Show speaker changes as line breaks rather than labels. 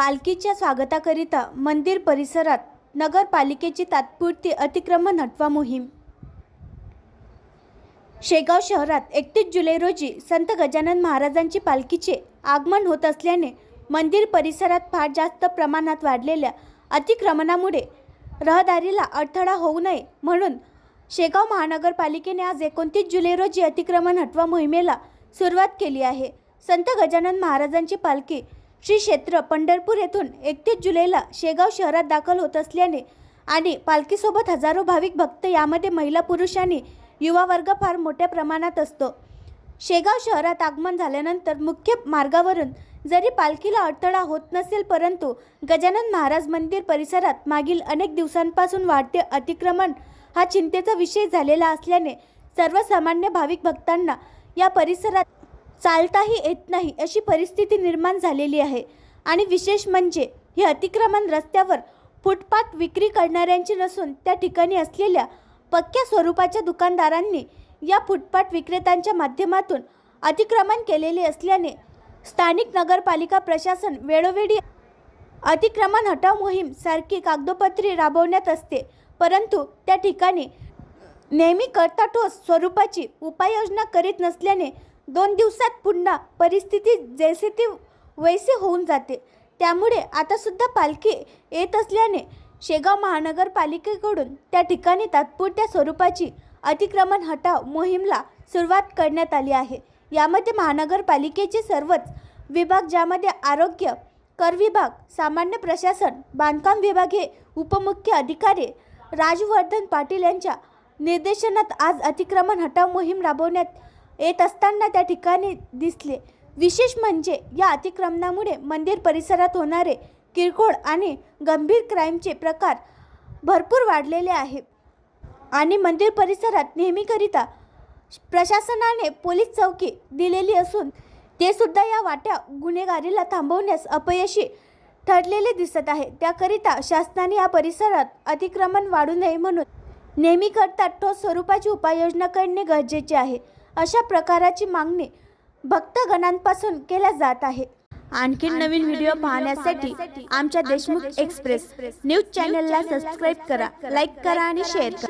पालखीच्या स्वागताकरिता मंदिर परिसरात नगरपालिकेची तात्पुरती अतिक्रमण हटवा मोहीम. शेगाव शहरात एकतीस जुलै रोजी संत गजानन महाराजांची पालखीचे आगमन होत असल्याने मंदिर परिसरात फार जास्त प्रमाणात वाढलेल्या अतिक्रमणामुळे रहदारीला अडथळा होऊ नये म्हणून शेगाव महानगरपालिकेने आज एकोणतीस जुलै रोजी अतिक्रमण हटवा मोहिमेला सुरुवात केली आहे. संत गजानन महाराजांची पालखी श्री क्षेत्र पंढरपूर येथून एकतीस जुलैला शेगाव शहरात दाखल होत असल्याने आणि पालखीसोबत हजारो भाविक भक्त यामध्ये महिला पुरुष आणि युवा वर्ग फार मोठ्या प्रमाणात असतो. शेगाव शहरात आगमन झाल्यानंतर मुख्य मार्गावरून जरी पालखीला अडथळा होत नसेल परंतु गजानन महाराज मंदिर परिसरात मागील अनेक दिवसांपासून वाढते अतिक्रमण हा चिंतेचा विषय झालेला असल्याने सर्वसामान्य भाविक भक्तांना या परिसरात चालताही येत नाही अशी परिस्थिती निर्माण झालेली आहे. आणि विशेष म्हणजे हे अतिक्रमण रस्त्यावर फुटपाथ विक्री करणाऱ्यांची नसून त्या ठिकाणी असलेल्या पक्क्या स्वरूपाच्या दुकानदारांनी या फुटपाथ विक्रेत्यांच्या माध्यमातून अतिक्रमण केलेले असल्याने स्थानिक नगरपालिका प्रशासन वेळोवेळी अतिक्रमण हटाव मोहीम सारखी कागदोपत्री राबवण्यात असते. परंतु त्या ठिकाणी नेहमी करता ठोस स्वरूपाची उपाययोजना करीत नसल्याने दोन दिवसात पुन्हा परिस्थिती जैसे ती वैसे होऊन जाते. त्यामुळे आतासुद्धा पालखी येत असल्याने शेगाव महानगरपालिकेकडून त्या ठिकाणी तात्पुरत्या स्वरूपाची अतिक्रमण हटाव मोहीमला सुरुवात करण्यात आली आहे. यामध्ये महानगरपालिकेचे सर्वच विभाग ज्यामध्ये आरोग्य कर विभाग सामान्य प्रशासन बांधकाम विभाग हे उपमुख्य अधिकारी राजवर्धन पाटील यांच्या निर्देशनात आज अतिक्रमण हटाव मोहीम राबवण्यात येत असताना त्या ठिकाणी दिसले. विशेष म्हणजे या अतिक्रमणामुळे मंदिर परिसरात होणारे किरकोळ आणि गंभीर क्राईमचे प्रकार भरपूर वाढलेले आहे आणि मंदिर परिसरात नेहमीकरिता प्रशासनाने पोलीस चौकी दिलेली असून ते सुद्धा या वाट्या गुन्हेगारीला थांबवण्यास अपयशी ठरलेले दिसत आहे. त्याकरिता शासनाने या परिसरात अतिक्रमण वाढू नये म्हणून नेहमीकरता ठोस स्वरूपाची उपाययोजना करणे गरजेचे आहे. अशा प्रकाराची मागणी भक्तगणांपासून केल्या जात आहे. आणखी नवीन व्हिडिओ पाहण्यासाठी आमच्या देशमुख एक्सप्रेस न्यूज चॅनलला सबस्क्राईब करा लाईक करा आणि शेअर करा.